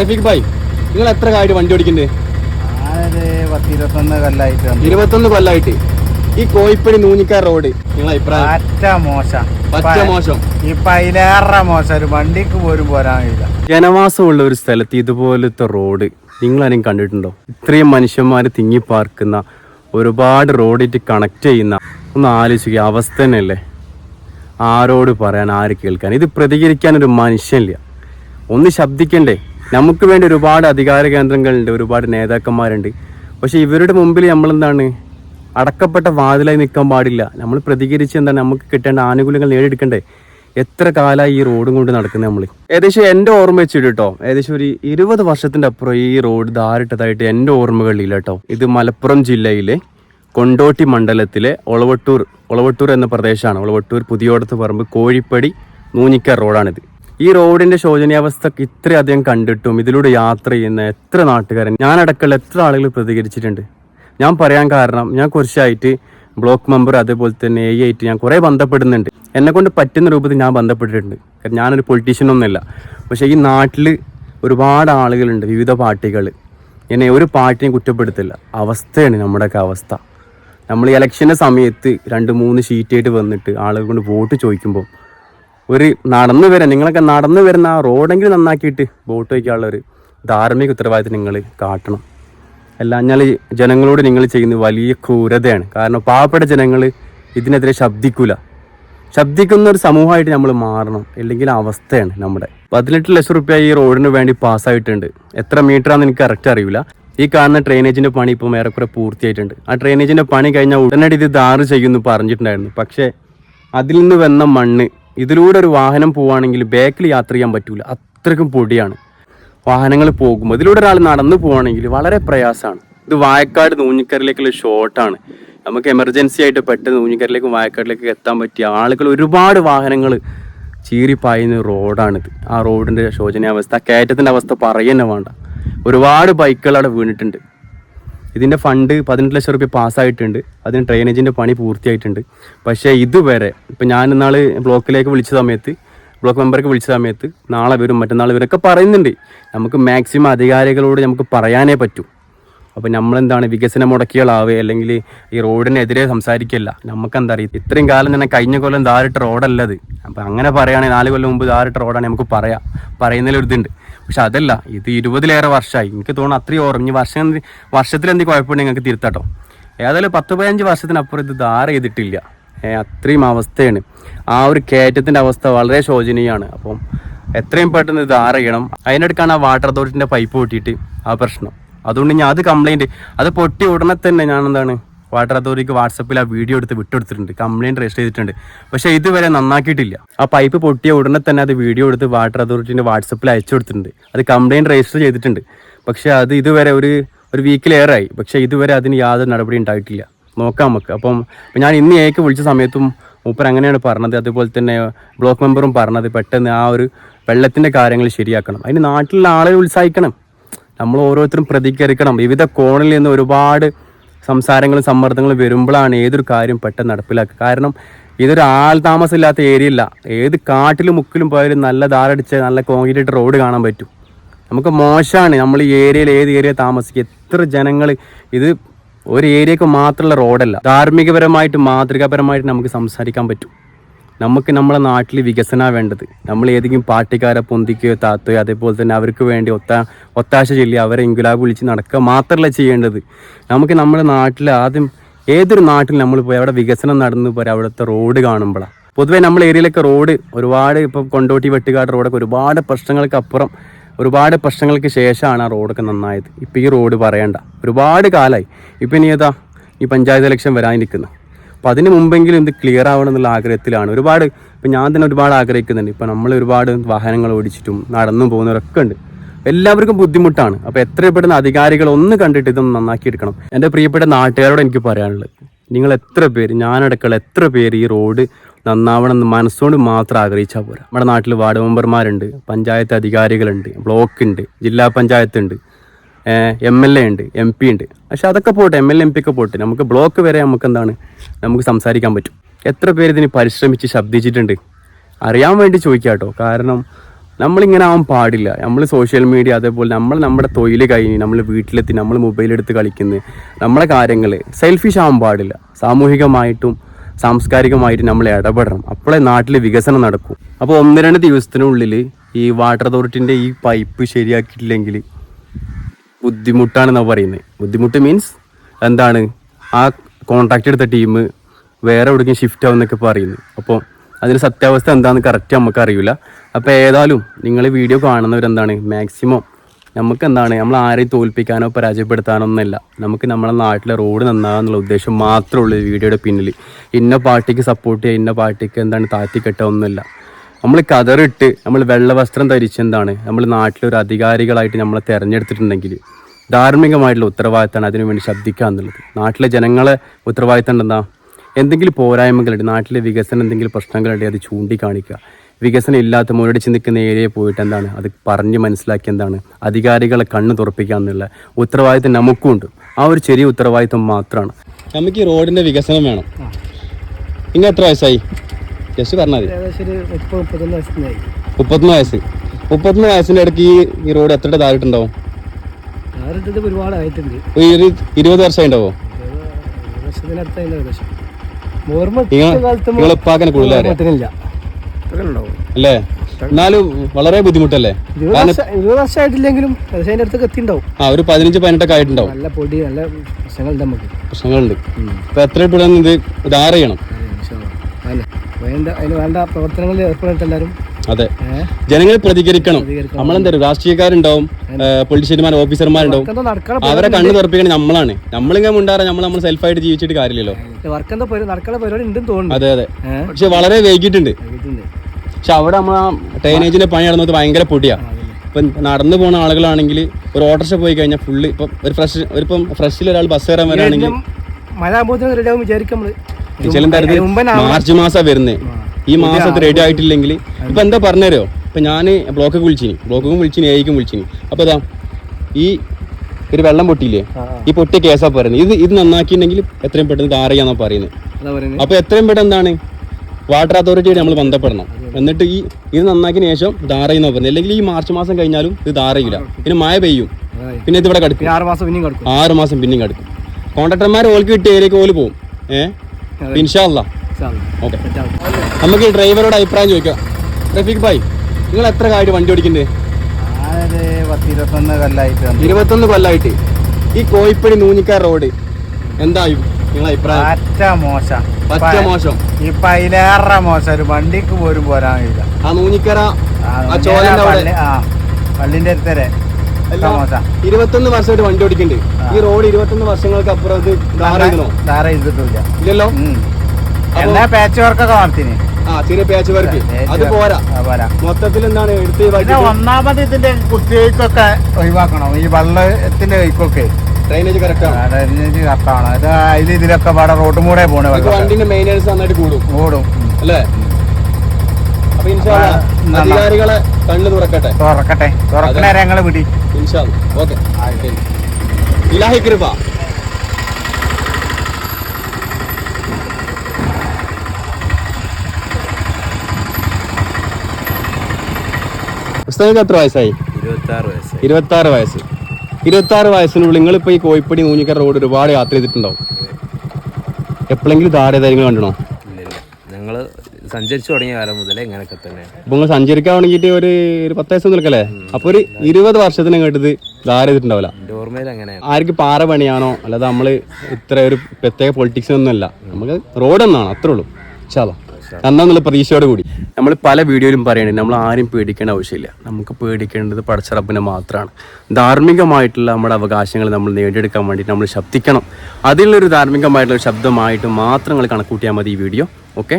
റഫീഖ് ഭായ് നിങ്ങൾ എത്ര കാര്യം വണ്ടി ഓടിക്കണ്ടേ? ഇരുപത്തൊന്ന് കൊല്ലായിട്ട്. ഈ കോഴിപ്പടി നൂനിക്കാർ റോഡ് നിങ്ങൾ അഭിപ്രായം? പറ്റ മോശം. പറ്റ മോശം. ഇപ്പൊ അതിലേറെ മോശം. ഒരു വണ്ടിക്ക് പോലും പോരാൻ ജനവാസമുള്ള ഒരു സ്ഥലത്ത് ഇതുപോലത്തെ റോഡ് നിങ്ങൾ ആരെയും കണ്ടിട്ടുണ്ടോ? ഇത്രയും തിങ്ങി പാർക്കുന്ന ഒരുപാട് റോഡിറ്റ് കണക്ട് ചെയ്യുന്ന ഒന്ന് ആലോചിക്കുക. അവസ്ഥ തന്നെയല്ലേ? ആരോട് പറയാൻ ആര് കേൾക്കാൻ? ഇത് പ്രതികരിക്കാൻ ഒരു മനുഷ്യനില്ല. ഒന്ന് ശബ്ദിക്കണ്ടേ? നമുക്ക് വേണ്ടി ഒരുപാട് അധികാര കേന്ദ്രങ്ങളുണ്ട് ഒരുപാട് നേതാക്കന്മാരുണ്ട്. പക്ഷെ ഇവരുടെ മുമ്പിൽ നമ്മളെന്താണ്? അടക്കപ്പെട്ട വാതിലായി നിൽക്കാൻ പാടില്ല. നമ്മൾ പ്രതികരിച്ച് എന്താണ്? നമുക്ക് കിട്ടേണ്ട ആനുകൂല്യങ്ങൾ നേടിയെടുക്കണ്ടേ? എത്ര കാലമായി ഈ റോഡും കൊണ്ട് നടക്കുന്നത് നമ്മൾ ഏകദേശം എന്റെ ഓർമ്മ വെച്ചിട്ട് കേട്ടോ ഏകദേശം ഒരു ഇരുപത് വർഷത്തിന്റെ അപ്പുറം ഈ റോഡ് ധാരിട്ടതായിട്ട് എന്റെ ഓർമ്മകളില്ല കേട്ടോ ഇത് മലപ്പുറം ജില്ലയിലെ കൊണ്ടോട്ടി മണ്ഡലത്തിലെ ഒളവട്ടൂർ ഒളവട്ടൂർ എന്ന പ്രദേശമാണ്. ഒളവട്ടൂർ പുതിയോടത്ത് പറമ്പ് കോഴിപ്പടി നൂനിക്കർ റോഡാണിത്. ഈ റോഡിന്റെ ശോചനീയാവസ്ഥ ഇത്രയധികം കണ്ടിട്ടും ഇതിലൂടെ യാത്ര ചെയ്യുന്ന എത്ര നാട്ടുകാരൻ ഞാൻ ഞാനടക്കമുള്ള എത്ര ആളുകൾ പ്രതികരിച്ചിട്ടുണ്ട്. ഞാൻ പറയാൻ കാരണം ഞാൻ കുറച്ചായിട്ട് ബ്ലോക്ക് മെമ്പർ അതേപോലെ തന്നെ എ ആയിട്ട് ഞാൻ കുറേ ബന്ധപ്പെടുന്നുണ്ട്. എന്നെ കൊണ്ട് പറ്റുന്ന രൂപത്തിൽ ഞാൻ ബന്ധപ്പെട്ടിട്ടുണ്ട്. കാരണം ഞാനൊരു പൊളിറ്റീഷ്യൻ ഒന്നുമല്ല. പക്ഷേ ഈ നാട്ടിൽ ഒരുപാട് ആളുകളുണ്ട് വിവിധ പാർട്ടികൾ ഇങ്ങനെ ഒരു പാർട്ടിയും കുറ്റപ്പെടുത്തില്ല. അവസ്ഥയാണ് നമ്മുടെയൊക്കെ അവസ്ഥ. നമ്മൾ ഇലക്ഷന്റെ സമയത്ത് രണ്ട് മൂന്ന് ഷീറ്റായിട്ട് വന്നിട്ട് ആളുകൾ കൊണ്ട് വോട്ട് ചോദിക്കുമ്പോൾ ഒരു നടന്നു വരാൻ നിങ്ങളൊക്കെ നടന്നു വരുന്ന ആ റോഡെങ്കിലും നന്നാക്കിയിട്ട് ബോട്ട് വയ്ക്കാനുള്ള ഒരു ധാർമ്മിക ഉത്തരവാദിത്തം നിങ്ങൾ കാട്ടണം. അല്ലാഞ്ഞാൽ ജനങ്ങളോട് നിങ്ങൾ ചെയ്യുന്ന വലിയ ക്രൂരതയാണ്. കാരണം പാവപ്പെട്ട ജനങ്ങൾ ഇതിനെതിരെ ശബ്ദിക്കൂല. ശബ്ദിക്കുന്ന ഒരു സമൂഹമായിട്ട് നമ്മൾ മാറണം. അല്ലെങ്കിൽ അവസ്ഥയാണ് നമ്മുടെ. പതിനെട്ട് ലക്ഷം റുപ്യ ഈ റോഡിന് വേണ്ടി പാസ്സായിട്ടുണ്ട്. എത്ര മീറ്റർ ആണെന്ന് എനിക്ക് കറക്റ്റ് അറിയില്ല. ഈ കാണുന്ന ഡ്രെയിനേജിന്റെ പണി ഇപ്പം ഏറെക്കുറെ പൂർത്തിയായിട്ടുണ്ട്. ആ ഡ്രെയിനേജിന്റെ പണി കഴിഞ്ഞാൽ ഉടനടി ഇത് ദാറ് ചെയ്യുമെന്ന് പറഞ്ഞിട്ടുണ്ടായിരുന്നു. പക്ഷേ അതിൽ നിന്ന് വന്ന മണ്ണ് ഇതിലൂടെ ഒരു വാഹനം പോവുകയാണെങ്കിൽ ബാക്കിൽ യാത്ര ചെയ്യാൻ പറ്റൂല. അത്രയ്ക്കും പൊടിയാണ്. വാഹനങ്ങൾ പോകുമ്പോൾ ഇതിലൂടെ ഒരാൾ നടന്നു പോവുകയാണെങ്കിൽ വളരെ പ്രയാസമാണ്. ഇത് വായക്കാട് നൂഞ്ഞിക്കരയിലേക്കുള്ള ഷോർട്ടാണ് നമുക്ക് എമർജൻസി ആയിട്ട് പെട്ടെന്ന് നൂഞ്ഞിക്കരയിലേക്കും വായക്കാടിലേക്കും എത്താൻ പറ്റിയ ആളുകൾ ഒരുപാട് വാഹനങ്ങൾ ചീറിപ്പായുന്ന റോഡാണിത് ആ റോഡിന്റെ ശോചനീയാവസ്ഥ കയറ്റത്തിന്റെ അവസ്ഥ പറയുന്നെ വേണ്ട. ഒരുപാട് ബൈക്കുകൾ അവിടെ വീണിട്ടുണ്ട്. ഇതിന്റെ ഫണ്ട് പതിനെട്ട് ലക്ഷം റുപ്യ പാസ്സായിട്ടുണ്ട് അതിന് ഡ്രെയിനേജിന്റെ പണി പൂർത്തിയായിട്ടുണ്ട്. പക്ഷേ ഇതുവരെ ഇപ്പം ഞാൻ ഇന്നാൾ ബ്ലോക്കിലേക്ക് വിളിച്ച സമയത്ത് ബ്ലോക്ക് മെമ്പർക്ക് വിളിച്ച സമയത്ത് നാളെ വരും മറ്റന്നാൾ ഇവരൊക്കെ പറയുന്നുണ്ട്. നമുക്ക് മാക്സിമം അധികാരികളോട് നമുക്ക് പറയാനേ പറ്റൂ. അപ്പോൾ നമ്മളെന്താണ് വികസന മുടക്കികളാവുക അല്ലെങ്കിൽ ഈ റോഡിനെതിരെ സംസാരിക്കില്ല. നമുക്കെന്താ അറിയാം ഇത്രയും കാലം തന്നെ കഴിഞ്ഞ കൊല്ലം ധാരിട്ട റോഡല്ലത് അപ്പോൾ അങ്ങനെ പറയുകയാണെങ്കിൽ നാല് കൊല്ലം മുമ്പ് ധാരിട്ട റോഡാണ് നമുക്ക് പറയാം. പറയുന്നതിൽ ഇതുണ്ട് പക്ഷെ അതല്ല ഇത് ഇരുപതിലേറെ വർഷമായി. എനിക്ക് തോന്നുന്നു അത്രയും ഓർമ്മ ഇനി വർഷം വർഷത്തിലെന്തെങ്കിലും കുഴപ്പമുണ്ടെങ്കിൽ നിങ്ങൾക്ക് തിരുത്തട്ടോ. ഏതായാലും പത്ത് പതിനഞ്ച് വർഷത്തിനപ്പുറം ഇത് ധാര ചെയ്തിട്ടില്ല. അത്രയും അവസ്ഥയാണ്. ആ ഒരു കയറ്റത്തിന്റെ അവസ്ഥ വളരെ ശോചനീയമാണ്. അപ്പം എത്രയും പെട്ടെന്ന് ഇത് ധാര ചെയ്യണം. അതിനിടയ്ക്കാണ് ആ വാട്ടർ അതോറിറ്റിന്റെ പൈപ്പ് പൊട്ടിയിട്ട് ആ പ്രശ്നം. അതുകൊണ്ട് ഞാൻ അത് കംപ്ലൈന്റ് അത് പൊട്ടി ഉടനെ തന്നെ ഞാൻ എന്താണ് വാട്ടർ അതോറിറ്റിക്ക് വാട്സപ്പിൽ ആ വീഡിയോ എടുത്ത് വിട്ടുകൊടുത്തിട്ടുണ്ട്. കംപ്ലൈന്റ് രജിസ്റ്റർ ചെയ്തിട്ടുണ്ട്. പക്ഷേ ഇതുവരെ നന്നാക്കിയിട്ടില്ല. ആ പൈപ്പ് പൊട്ടിയ ഉടനെ തന്നെ അത് വീഡിയോ എടുത്ത് വാട്ടർ അതോറിറ്റിന്റെ വാട്സപ്പിൽ അയച്ചു കൊടുത്തിട്ടുണ്ട്. അത് കംപ്ലൈന്റ് രജിസ്റ്റർ ചെയ്തിട്ടുണ്ട്. പക്ഷേ അത് ഇതുവരെ ഒരു ഒരു വീക്കിലേറായി പക്ഷേ ഇതുവരെ അതിന് യാതൊരു നടപടി ഉണ്ടായിട്ടില്ല. നോക്കാം നമുക്ക്. അപ്പം ഞാൻ ഇന്ന് ഏക്ക് വിളിച്ച സമയത്തും മൂപ്പർ അങ്ങനെയാണ് പറഞ്ഞത്. അതുപോലെ തന്നെ ബ്ലോക്ക് മെമ്പറും പറഞ്ഞത് പെട്ടെന്ന് ആ ഒരു വെള്ളത്തിന്റെ കാര്യങ്ങൾ ശരിയാക്കണം. അതിന് നാട്ടിലുള്ള ആളുകൾ ഉത്സാഹിക്കണം. നമ്മൾ ഓരോരുത്തരും പ്രതികരിക്കണം. വിവിധ കോണിൽ നിന്ന് ഒരുപാട് സംസാരങ്ങളും സമ്മർദ്ദങ്ങളും വരുമ്പോഴാണ് ഏതൊരു കാര്യം പെട്ടെന്ന് നടപ്പിലാക്കുക. കാരണം ഇതൊരു ആൾ താമസമില്ലാത്ത ഏരിയ അല്ല ഏത് കാട്ടിലും മുക്കിലും പോയാലും നല്ല ധാരടിച്ച് നല്ല കോൺക്രീറ്റ് റോഡ് കാണാൻ പറ്റും. നമുക്ക് മോശമാണ്. നമ്മൾ ഈ ഏരിയയിൽ ഏത് ഏരിയ താമസിക്കുക. എത്ര ജനങ്ങൾ ഇത് ഒരു ഏരിയക്ക് മാത്രമുള്ള റോഡല്ല ധാർമ്മികപരമായിട്ട് മാതൃകാപരമായിട്ട് നമുക്ക് സംസാരിക്കാൻ പറ്റും. നമുക്ക് നമ്മളെ നാട്ടിൽ വികസന വേണ്ടത്. നമ്മൾ ഏതെങ്കിലും പാർട്ടിക്കാരെ പൊന്തിക്കുകയോ താത്തുകയോ അതേപോലെ തന്നെ അവർക്ക് വേണ്ടി ഒത്ത ഒത്താശ ചൊല്ലി അവരെ ഇൻകുലാബ് വിളിച്ച് നടക്കുക മാത്രമല്ല ചെയ്യേണ്ടത്. നമുക്ക് നമ്മുടെ നാട്ടിൽ ആദ്യം ഏതൊരു നാട്ടിൽ നമ്മൾ പോയി അവിടെ വികസനം നടന്നു പോരെ അവിടുത്തെ റോഡ് കാണുമ്പോഴാണ് പൊതുവേ നമ്മുടെ ഏരിയയിലൊക്കെ റോഡ് ഒരുപാട് ഇപ്പം കൊണ്ടോട്ടി വെട്ടുകാട് റോഡൊക്കെ ഒരുപാട് പ്രശ്നങ്ങൾക്ക് അപ്പുറം ഒരുപാട് പ്രശ്നങ്ങൾക്ക് ശേഷമാണ് ആ റോഡൊക്കെ നന്നായത്. ഇപ്പം ഈ റോഡ് പറയണ്ട. ഒരുപാട് കാലമായി ഇപ്പം ഇനി ഏതാ? ഈ പഞ്ചായത്ത് ഇലക്ഷൻ വരാനിരിക്കുന്നു. അപ്പം അതിന് മുമ്പെങ്കിലും ഇത് ക്ലിയർ ആവണം എന്നുള്ള ആഗ്രഹത്തിലാണ്. ഒരുപാട് ഇപ്പം ഞാൻ തന്നെ ഒരുപാട് ആഗ്രഹിക്കുന്നുണ്ട്. ഇപ്പം നമ്മൾ ഒരുപാട് വാഹനങ്ങൾ ഓടിച്ചിട്ടും നടന്നും പോകുന്നവരൊക്കെ ഉണ്ട്. എല്ലാവർക്കും ബുദ്ധിമുട്ടാണ്. അപ്പോൾ എത്ര പെട്ടെന്ന് അധികാരികൾ ഒന്ന് കണ്ടിട്ട് ഇതൊന്ന് നന്നാക്കി എടുക്കണം. എന്റെ പ്രിയപ്പെട്ട നാട്ടുകാരോട് എനിക്ക് പറയാനുള്ളത്. നിങ്ങൾ എത്ര പേര് ഞാനടക്കമുള്ള എത്ര പേര് ഈ റോഡ് നന്നാവണം എന്ന് മനസ്സുകൊണ്ട് മാത്രം ആഗ്രഹിച്ചാൽ പോരാ. നമ്മുടെ നാട്ടിൽ വാർഡ് മെമ്പർമാരുണ്ട് പഞ്ചായത്ത് അധികാരികളുണ്ട് ബ്ലോക്ക് ഉണ്ട് ജില്ലാ പഞ്ചായത്ത് ഉണ്ട് എം എൽ എ ഉണ്ട് എം പി ഉണ്ട്. പക്ഷെ അതൊക്കെ പോട്ടെ എം എൽ എം പി ഒക്കെ പോട്ടെ. നമുക്ക് ബ്ലോക്ക് വരെ നമുക്ക് എന്താണ് നമുക്ക് സംസാരിക്കാൻ പറ്റും. എത്ര പേര് ഇതിന് പരിശ്രമിച്ച് ശബ്ദിച്ചിട്ടുണ്ട്? അറിയാൻ വേണ്ടി ചോദിക്കുക കേട്ടോ കാരണം നമ്മളിങ്ങനെ ആവാൻ പാടില്ല. നമ്മൾ സോഷ്യൽ മീഡിയ അതേപോലെ നമ്മൾ നമ്മുടെ തൊഴിൽ കഴിഞ്ഞ് നമ്മൾ വീട്ടിലെത്തി നമ്മൾ മൊബൈലെടുത്ത് കളിക്കുന്നത് നമ്മളെ കാര്യങ്ങൾ സെൽഫിഷ് ആവാൻ പാടില്ല. സാമൂഹികമായിട്ടും സാംസ്കാരികമായിട്ടും നമ്മൾ ഇടപെടണം. അപ്പോഴേ നാട്ടിൽ വികസനം നടക്കും. അപ്പോൾ ഒന്ന് രണ്ട് ദിവസത്തിനുള്ളിൽ ഈ വാട്ടർ അതോറിറ്റിന്റെ ഈ പൈപ്പ് ശരിയാക്കിയിട്ടില്ലെങ്കിൽ ബുദ്ധിമുട്ടാണെന്നാണ് പറയുന്നത് ബുദ്ധിമുട്ട് മീൻസ് എന്താണ്? ആ കോൺട്രാക്ട് എടുത്ത ടീം വേറെ എവിടേക്കും ഷിഫ്റ്റ് ആവുമെന്നൊക്കെ പറയുന്നു. അപ്പോൾ അതിന് സത്യാവസ്ഥ എന്താണെന്ന് കറക്റ്റ് നമുക്ക് അറിയില്ല അപ്പോൾ ഏതായാലും നിങ്ങൾ വീഡിയോ കാണുന്നവരെന്താണ്? മാക്സിമം നമുക്ക് എന്താണ്? നമ്മൾ ആരെയും തോൽപ്പിക്കാനോ പരാജയപ്പെടുത്താനോ ഒന്നുമില്ല നമുക്ക് നമ്മളെ നാട്ടിലെ റോഡ് നന്നാകാന്നുള്ള ഉദ്ദേശം മാത്രമേ ഉള്ളൂ വീഡിയോയുടെ പിന്നിൽ ഇന്ന പാർട്ടിക്ക് സപ്പോർട്ട് ചെയ്യുക ഇന്ന പാർട്ടിക്ക് എന്താണ് താഴ്ത്തിക്കെട്ടുക ഒന്നുമില്ല നമ്മൾ കതറിട്ട് നമ്മൾ വെള്ളവസ്ത്രം ധരിച്ചെന്താണ് നമ്മൾ നാട്ടിലൊരു അധികാരികളായിട്ട് നമ്മളെ തിരഞ്ഞെടുത്തിട്ടുണ്ടെങ്കിൽ ധാർമ്മികമായിട്ടുള്ള ഉത്തരവാദിത്തമാണ് അതിനു വേണ്ടി ശബ്ദിക്കുക എന്നുള്ളത്. നാട്ടിലെ ജനങ്ങളെ ഉത്തരവാദിത്തം എന്താ? എന്തെങ്കിലും പോരായ്മകളുണ്ട് നാട്ടിലെ വികസനം എന്തെങ്കിലും പ്രശ്നങ്ങളുണ്ട് അത് ചൂണ്ടിക്കാണിക്കുക. വികസനം ഇല്ലാത്ത മുരടിച്ച് നിൽക്കുന്ന ഏരിയയിൽ പോയിട്ട് എന്താണ്? അത് പറഞ്ഞ് മനസ്സിലാക്കി എന്താണ്? അധികാരികളെ കണ്ണ് തുറപ്പിക്കുക എന്നുള്ള ഉത്തരവാദിത്തം നമുക്കുണ്ട് ആ ഒരു ചെറിയ ഉത്തരവാദിത്തം മാത്രമാണ്. നമുക്ക് ഈ റോഡിന്റെ വികസനം വേണം. ഇങ്ങനെ എത്ര വയസ്സായി? ജസ്റ്റ് പറഞ്ഞാൽ മുപ്പത്തൊന്ന് വയസ്സ്. മുപ്പത്തൊന്ന് വയസ്സിന്റെ ഇടയ്ക്ക് ഈ റോഡ് എത്ര താഴെട്ടുണ്ടാവും? ഒരുപാട് ആയിട്ടുണ്ട്. ഇരുപത് വർഷം ഉണ്ടാവോ ഒരു വർഷത്തിനടുത്തായി ഏകദേശം. ഓർമ്മ നിങ്ങൾ നിങ്ങൾ ഉപ്പാക്കനെ കൂടുതലറിയാം ഓർമ്മത്തിനില്ല അല്ലേ? എന്നാലും വളരെ ബുദ്ധിമുട്ടല്ലേ? ഇരുപത് വർഷമായിട്ടില്ലെങ്കിലും അടുത്തൊക്കെ എത്തിണ്ടാവും ആ ഒരു പതിനഞ്ച് പതിനെട്ടൊക്കെ ആയിട്ടുണ്ടാവും. നല്ല പൊടി നല്ല പ്രശ്നങ്ങളുണ്ട് നമുക്ക്. പ്രശ്നങ്ങളുണ്ട്. അപ്പൊ എത്ര ഇപ്പം ഇത് ഇത് ആറിയണം അല്ലേ? വേണ്ട അതിന് വേണ്ട പ്രവർത്തനങ്ങളിൽ ഏർപ്പെട്ടിട്ട് എല്ലാവരും. അതെ. ജനങ്ങൾ പ്രതികരിക്കണം. പ്രതികരിക്കണം. നമ്മളെന്താ രാഷ്ട്രീയക്കാരുണ്ടാവും പൊളിറ്റീഷ്യന്മാർ ഓഫീസർമാരുണ്ടാവും അവരെ കണ്ണു തുറപ്പിക്കണം നമ്മളാണ്. നമ്മളിങ്ങനെ ഉണ്ടാകാൻ നമ്മൾ നമ്മൾ സെൽഫായിട്ട് ജീവിച്ചിട്ട് കാര്യമില്ലല്ലോ. അതെ. അതെ പക്ഷെ വളരെ വൈകിട്ടുണ്ട് പക്ഷെ അവിടെ നമ്മൾ ആ ടൈനേജിന്റെ പണി നടന്നത് ഭയങ്കര പൊടിയാ. ഇപ്പം നടന്നു പോണ ആളുകളാണെങ്കിൽ ഒരു ഓട്ടർഷ പോയി കഴിഞ്ഞാൽ ഫുള്ള് ഇപ്പം ഒരു ഫ്രഷ് ഇപ്പം ഫ്രഷിൽ ഒരാൾ ബസ് കയറാൻ വരാണെങ്കിൽ മഴ ആകുമ്പോൾ വിചാരിക്കും മുമ്പേ മാർച്ച് മാസം വരുന്നത് ഈ മാസത്തിൽ റെഡി ആയിട്ടില്ലെങ്കിൽ ഇപ്പൊ എന്താ പറഞ്ഞുതരോ ഇപ്പൊ ഞാൻ ബ്ലോക്കൊക്കെ വിളിച്ചിനി. ബ്ലോക്കും വിളിച്ചിനി ഏക്കും വിളിച്ചിനി. അപ്പൊ അതാ ഈ ഒരു വെള്ളം പൊട്ടിയില്ലേ. ഈ പൊട്ടിയ കേസാ പറയുന്നത്. ഇത് ഇത് നന്നാക്കിയിട്ടുണ്ടെങ്കിൽ എത്രയും പെട്ടെന്ന് കാറിയാന്നാ പറയുന്നത്. അപ്പൊ എത്രയും പെട്ടെന്ന് എന്താണ്? വാട്ടർ അതോറിറ്റിയായിട്ട് നമ്മൾ ബന്ധപ്പെടണം. എന്നിട്ട് ഈ ഇത് നന്നാക്കിയതിന് ശേഷം ധാറയെന്ന് പറയുന്നത്. അല്ലെങ്കിൽ ഈ മാർച്ച് മാസം കഴിഞ്ഞാലും ഇത് ധാരയില്ല പിന്നെ മഴ പെയ്യും. പിന്നെ ഇത് ഇവിടെ കിടക്കും. ആറ് മാസം പിന്നെയും കടക്കും. ആറ് മാസം പിന്നെയും കിടക്കും. കോൺട്രാക്ടർമാർ ഓൾക്ക് കിട്ടിയ ഏരിയക്ക് ഓൽ പോകും ഏഹ് ഇൻഷാല്ല ഓക്കെ. നമുക്ക് ഈ ഡ്രൈവറോട് അഭിപ്രായം ചോദിക്കാം. റഫീഖ് ഭായ് നിങ്ങൾ എത്ര കാര്യം വണ്ടി പത്ത് ഇരുപത്തൊന്ന് കൊല്ലായിട്ട്. ഈ കോഴിപ്പടി നൂഞ്ഞിക്കാർ റോഡ് എന്തായി? നിങ്ങളെ അഭിപ്രായം? പറ്റ മോശം. പറ്റ മോശം. ഇപ്പൊ അതിലേറെ മോശം. ഒരു വണ്ടിക്ക് പോലും പോരാൻ കഴിയില്ല. ആ നൂഞ്ഞിക്കര ആ, ആ പള്ളിന്റെ അടുത്തരെ. ഇരുപത്തൊന്ന് വർഷമായിട്ട് വണ്ടി ഓടിക്കുന്നുണ്ട്. ഈ റോഡ് ഇരുപത്തൊന്ന് വർഷങ്ങൾക്ക് അപ്പുറം ഇത് ധാര ചെയ്തിട്ടില്ല ഇല്ലല്ലോ? എന്നാ പാച്ച് വർക്കൊക്കെ നടത്തിന് ആ ചെറിയ പാച്ച് വർക്ക് അത് പോരാ. പോരാ. മൊത്തത്തിൽ എന്താണ് എടുത്ത് ഒന്നാമത് ഇതിന്റെ കുത്തിയൊക്കെ ഒഴിവാക്കണം. ഈ വെള്ളത്തിന്റെ ഒഴുക്കൊക്കെ ഡ്രൈനേജ് കറക്റ്റാണ് അതിൽ ഇതിലൊക്കെ പാടെ റോഡ് പോണേ വണ്ടിന്റെ മെയിനേഴ്സ് നന്നായിട്ട് കൂടും. കൂടും. അല്ലേ? അധികാരികളെ കണ്ണു തുറക്കട്ടെ. തുറക്കട്ടെ. തുറക്കണേരെ ഞങ്ങൾ വിടി. ഓക്കെ. ഇലാഹി കൃപ. ഉസ്താദിന് എത്ര വയസ്സായി? ഇരുപത്തി ആറ് വയസ്സ് ഇരുപത്തി ആറ് വയസ്സ്. നിങ്ങൾ ഇപ്പൊ വയസ്സിനുള്ളിൽ നിങ്ങളിപ്പോ ഈ കോഴിപ്പടി നൂഞ്ഞിക്കര റോഡ് ഒരുപാട് യാത്ര ചെയ്തിട്ടുണ്ടാവും. എപ്പോഴെങ്കിലും ധാരധാര്യങ്ങൾ കണ്ടണോ? ഞങ്ങൾ സഞ്ചരിച്ചു തുടങ്ങിയ കാലം മുതലേ ഇങ്ങനെയൊക്കെ തന്നെ ഇപ്പൊ നിങ്ങൾ സഞ്ചരിക്കാൻ വേണ്ടിയിട്ട് ഒരു ഒരു പത്ത് വയസ്സ് നിൽക്കല്ലേ? അപ്പൊ ഒരു ഇരുപത് വർഷത്തിന് കേട്ടത് ധാര ചെയ്തിട്ടുണ്ടാവില്ല? എന്റെ ഓർമ്മയിൽ അങ്ങനെ ആർക്ക് പാറ പണിയാണോ? അല്ലാതെ നമ്മൾ ഇത്ര ഒരു പ്രത്യേക പൊളിറ്റിക്സ് ഒന്നുമല്ല നമുക്ക് റോഡ് എന്നാണ് അത്രേ ഉള്ളൂ. ചാലോ എന്നാന്നുള്ള പ്രതീക്ഷയോട് കൂടി. നമ്മൾ പല വീഡിയോയിലും പറയുന്നുണ്ട് നമ്മൾ ആരും പേടിക്കേണ്ട ആവശ്യമില്ല. നമുക്ക് പേടിക്കേണ്ടത് പടച്ചറപ്പിനെ മാത്രമാണ് ധാർമ്മികമായിട്ടുള്ള നമ്മുടെ അവകാശങ്ങൾ നമ്മൾ നേടിയെടുക്കാൻ വേണ്ടി നമ്മൾ ശബ്ദിക്കണം. അതിലൊരു ധാർമ്മികമായിട്ടുള്ള ഒരു ശബ്ദമായിട്ട് മാത്രം നിങ്ങൾ കണക്കൂട്ടിയാൽ മതി ഈ വീഡിയോ. ഓക്കെ?